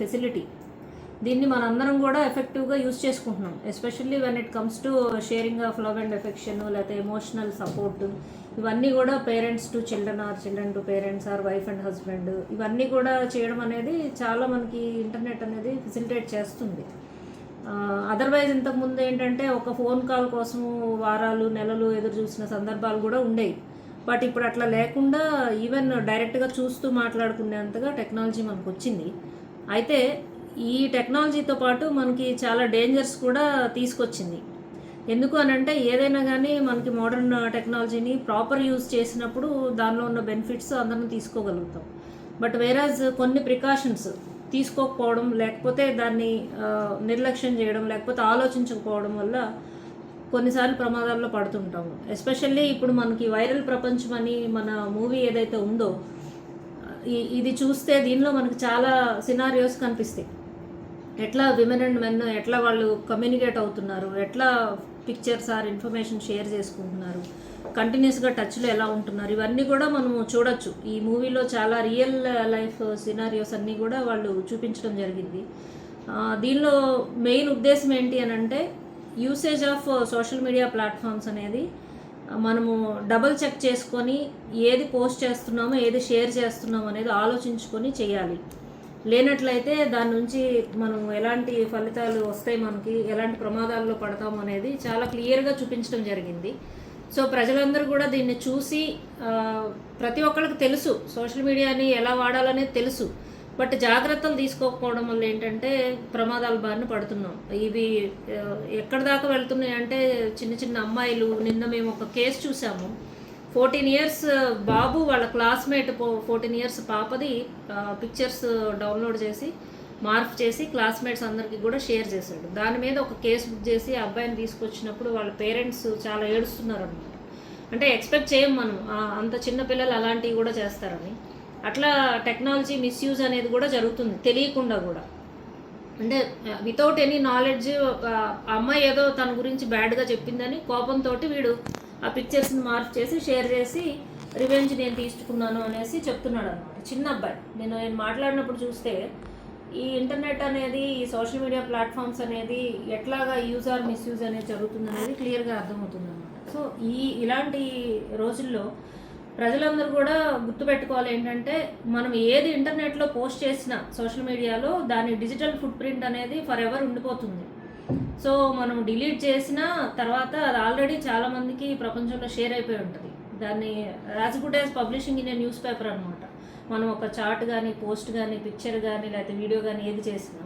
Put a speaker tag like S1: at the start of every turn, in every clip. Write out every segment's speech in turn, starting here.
S1: Facility దీన్ని మనందరం కూడా ఎఫెక్టివ్గా యూజ్ చేసుకుంటున్నాం. Especially when it comes to sharing of love and affection లేకపోతే ఎమోషనల్ సపోర్ట్ ఇవన్నీ కూడా parents to children or children to parents or wife and husband ఇవన్నీ కూడా చేయడం అనేది చాలా మనకి ఇంటర్నెట్ అనేది ఫెసిలిటేట్ చేస్తుంది. అదర్వైజ్ ఇంతకుముందు ఏంటంటే ఒక ఫోన్ కాల్ కోసం వారాలు నెలలు ఎదురు చూసిన సందర్భాలు కూడా ఉండేవి. బట్ ఇప్పుడు అట్లా లేకుండా ఈవెన్ డైరెక్ట్గా చూస్తూ మాట్లాడుకునేంతగా టెక్నాలజీ మనకు వచ్చింది అయితే ఈ టెక్నాలజీతో పాటు మనకి చాలా డేంజర్స్ కూడా తీసుకొచ్చింది. ఎందుకు అని అంటే ఏదైనా కానీ మనకి మోడర్న్ టెక్నాలజీని ప్రాపర్ యూజ్ చేసినప్పుడు దానిలో ఉన్న బెనిఫిట్స్ అందరం తీసుకోగలుగుతాం. బట్ వేరాజ్ కొన్ని ప్రికాషన్స్ తీసుకోకపోవడం లేకపోతే దాన్ని నిర్లక్ష్యం చేయడం లేకపోతే ఆలోచించకపోవడం వల్ల కొన్నిసార్లు ప్రమాదాల్లో పడుతుంటాము. ఎస్పెషల్లీ ఇప్పుడు మనకి వైరల్ ప్రపంచం అని మన మూవీ ఏదైతే ఉందో ఇది చూస్తే దీనిలో మనకు చాలా సినారియోస్ కనిపిస్తాయి. ఎట్లా విమెన్ అండ్ మెన్ ఎట్లా వాళ్ళు కమ్యూనికేట్ అవుతున్నారు ఎట్లా పిక్చర్స్ ఆర్ ఇన్ఫర్మేషన్ షేర్ చేసుకుంటున్నారు కంటిన్యూస్గా టచ్లో ఎలా ఉంటున్నారు ఇవన్నీ కూడా మనము చూడొచ్చు. ఈ మూవీలో చాలా రియల్ లైఫ్ సినారియోస్ అన్నీ కూడా వాళ్ళు చూపించడం జరిగింది. దీనిలో మెయిన్ ఉద్దేశం ఏంటి అని అంటే usage of social media platforms అనేది మనము డబల్ చెక్ చేసుకొని ఏది పోస్ట్ చేస్తున్నామో ఏది షేర్ చేస్తున్నామో అనేది ఆలోచించుకొని చేయాలి. లేనట్లయితే దాని నుంచి మనం ఎలాంటి ఫలితాలు వస్తాయి మనకి ఎలాంటి ప్రమాదాల్లో పడతాం అనేది చాలా క్లియర్గా చూపించడం జరిగింది. సో ప్రజలందరూ కూడా దీన్ని చూసి ప్రతి ఒక్కరికి తెలుసు. సోషల్ మీడియాని ఎలా వాడాలనేది తెలుసు. బట్ జాగ్రత్తలు తీసుకోకపోవడం వల్ల ఏంటంటే ప్రమాదాల బారిన పడుతున్నాం. ఇవి ఎక్కడ దాకా వెళ్తున్నాయి అంటే చిన్న చిన్న అమ్మాయిలు నిన్న మేము ఒక కేసు చూసాము. ఫోర్టీన్ ఇయర్స్ బాబు వాళ్ళ క్లాస్మేట్ ఫోర్టీన్ ఇయర్స్ పాపది పిక్చర్స్ డౌన్లోడ్ చేసి మార్ఫ్ చేసి క్లాస్మేట్స్ అందరికీ కూడా షేర్ చేశాడు. దాని మీద ఒక కేసు బుక్ చేసి ఆ అబ్బాయిని తీసుకొచ్చినప్పుడు వాళ్ళ పేరెంట్స్ చాలా ఏడుస్తున్నారు అనమాట అంటే ఎక్స్పెక్ట్ చేయం మనం అంత చిన్న పిల్లలు అలాంటివి కూడా చేస్తారని. అట్లా టెక్నాలజీ మిస్యూజ్ అనేది కూడా జరుగుతుంది తెలియకుండా కూడా. అంటే వితౌట్ ఎనీ నాలెడ్జ్ అమ్మాయి ఏదో తన గురించి బ్యాడ్గా చెప్పిందని కోపంతో వీడు ఆ పిక్చర్స్ని మార్క్ చేసి షేర్ చేసి రివెంజ్ నేను తీసుకున్నాను అనేసి చెప్తున్నాడు అనమాట చిన్న అబ్బాయి. నేను నేను మాట్లాడినప్పుడు చూస్తే ఈ ఇంటర్నెట్ అనేది ఈ సోషల్ మీడియా ప్లాట్ఫామ్స్ అనేది ఎట్లాగా యూజ్ ఆర్ మిస్యూజ్ అనేది జరుగుతుంది అనేది క్లియర్గా అర్థమవుతుంది అనమాట సో ఈ ఇలాంటి రోజుల్లో ప్రజలందరూ కూడా గుర్తుపెట్టుకోవాలి ఏంటంటే మనం ఏది ఇంటర్నెట్లో పోస్ట్ చేసినా సోషల్ మీడియాలో దాని డిజిటల్ ఫుట్ ప్రింట్ అనేది ఫర్ ఎవర్ ఉండిపోతుంది. సో మనం డిలీట్ చేసిన తర్వాత అది ఆల్రెడీ చాలామందికి ప్రపంచంలో షేర్ అయిపోయి ఉంటుంది. దాన్ని as good as publishing in a newspaper అనమాట మనం ఒక చార్ట్ కానీ పోస్ట్ కానీ పిక్చర్ కానీ లేకపోతే వీడియో కానీ ఏది చేసినా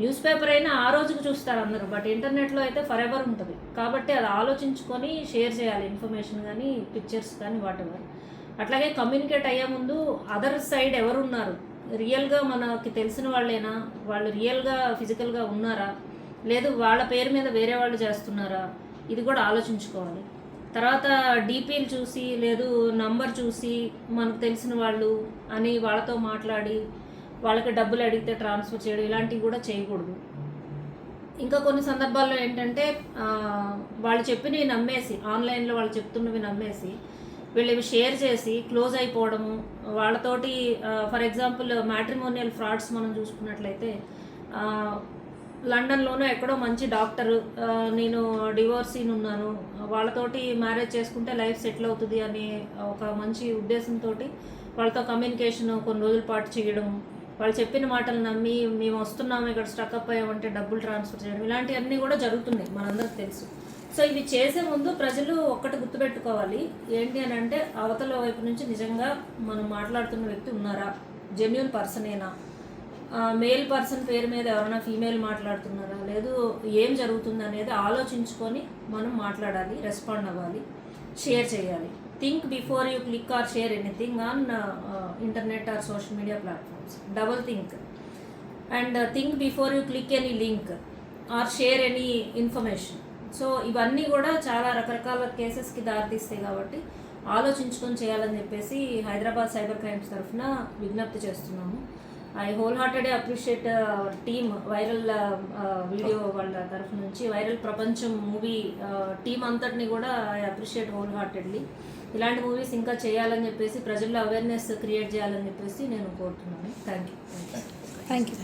S1: న్యూస్ పేపర్ అయినా ఆ రోజుకు చూస్తారు అందరూ బట్ ఇంటర్నెట్లో అయితే ఫర్ ఎవర్ ఉంటుంది. కాబట్టి అది ఆలోచించుకొని షేర్ చేయాలి ఇన్ఫర్మేషన్ కానీ పిక్చర్స్ కానీ వాట్ ఎవర్ అట్లాగే కమ్యూనికేట్ అయ్యే ముందు అదర్ సైడ్ ఎవరున్నారు? రియల్గా మనకి తెలిసిన వాళ్ళేనా? వాళ్ళు రియల్గా ఫిజికల్గా ఉన్నారా? లేదు వాళ్ళ పేరు మీద వేరే వాళ్ళు చేస్తున్నారా? ఇది కూడా ఆలోచించుకోవాలి. తర్వాత డీపీలు చూసి లేదు నంబర్ చూసి మనకు తెలిసిన వాళ్ళు అని వాళ్ళతో మాట్లాడి వాళ్ళకి డబ్బులు అడిగితే ట్రాన్స్ఫర్ చేయడం ఇలాంటివి కూడా చేయకూడదు. ఇంకా కొన్ని సందర్భాల్లో ఏంటంటే వాళ్ళు చెప్పినవి నమ్మేసి ఆన్లైన్లో వాళ్ళు చెప్తున్నవి నమ్మేసి వీళ్ళు ఇవి షేర్ చేసి క్లోజ్ అయిపోవడము వాళ్ళతోటి ఫర్ ఎగ్జాంపుల్ మ్యాట్రిమోనియల్ ఫ్రాడ్స్ మనం చూసుకున్నట్లయితే లండన్లోనూ ఎక్కడో మంచి డాక్టర్ నేను డివోర్సీని ఉన్నాను వాళ్ళతోటి మ్యారేజ్ చేసుకుంటే లైఫ్ సెటిల్ అవుతుంది అనే ఒక మంచి ఉద్దేశంతో వాళ్ళతో కమ్యూనికేషన్ కొన్ని రోజుల పాటు చేయడం వాళ్ళు చెప్పిన మాటలు నమ్మి మేము వస్తున్నాము ఇక్కడ స్టక్ అప్ అయ్యామంటే డబ్బులు ట్రాన్స్ఫర్ చేయడం ఇలాంటివన్నీ కూడా జరుగుతున్నాయి మనందరికి తెలుసు. సో ఇవి చేసే ముందు ప్రజలు ఒక్కటి గుర్తుపెట్టుకోవాలి. ఏంటి అని అంటే అవతల వైపు నుంచి నిజంగా మనం మాట్లాడుతున్న వ్యక్తి ఉన్నారా? జెన్యున్ పర్సనేనా మేల్ పర్సన్ పేరు మీద ఎవరైనా ఫీమేల్ మాట్లాడుతున్నారా? లేదు ఏం జరుగుతుంది అనేది ఆలోచించుకొని మనం మాట్లాడాలి రెస్పాండ్ అవ్వాలి షేర్ చేయాలి. Think before you click or share anything on internet or social media platforms double think and think before you click any link or share any information so ఇవన్నీ కూడా చాలా రకరకాల కేసెస్కి దారితీస్తాయి కాబట్టి ఆలోచించుకొని చేయాలని చెప్పేసి హైదరాబాద్ సైబర్ క్రైమ్స్ తరఫున విజ్ఞప్తి చేస్తున్నాము. I whole hearted appreciate team viral video వాళ్ళ తరఫు నుంచి. వైరల్ ప్రపంచం మూవీ టీం అంతటిని కూడా ఐ అప్రిషియేట్ హోల్ హార్టెడ్లీ ఇలాంటి మూవీస్ ఇంకా చేయాలని చెప్పేసి ప్రజల్లో అవేర్నెస్ క్రియేట్ చేయాలని చెప్పేసి నేను కోరుతున్నాను. Thank you
S2: thank you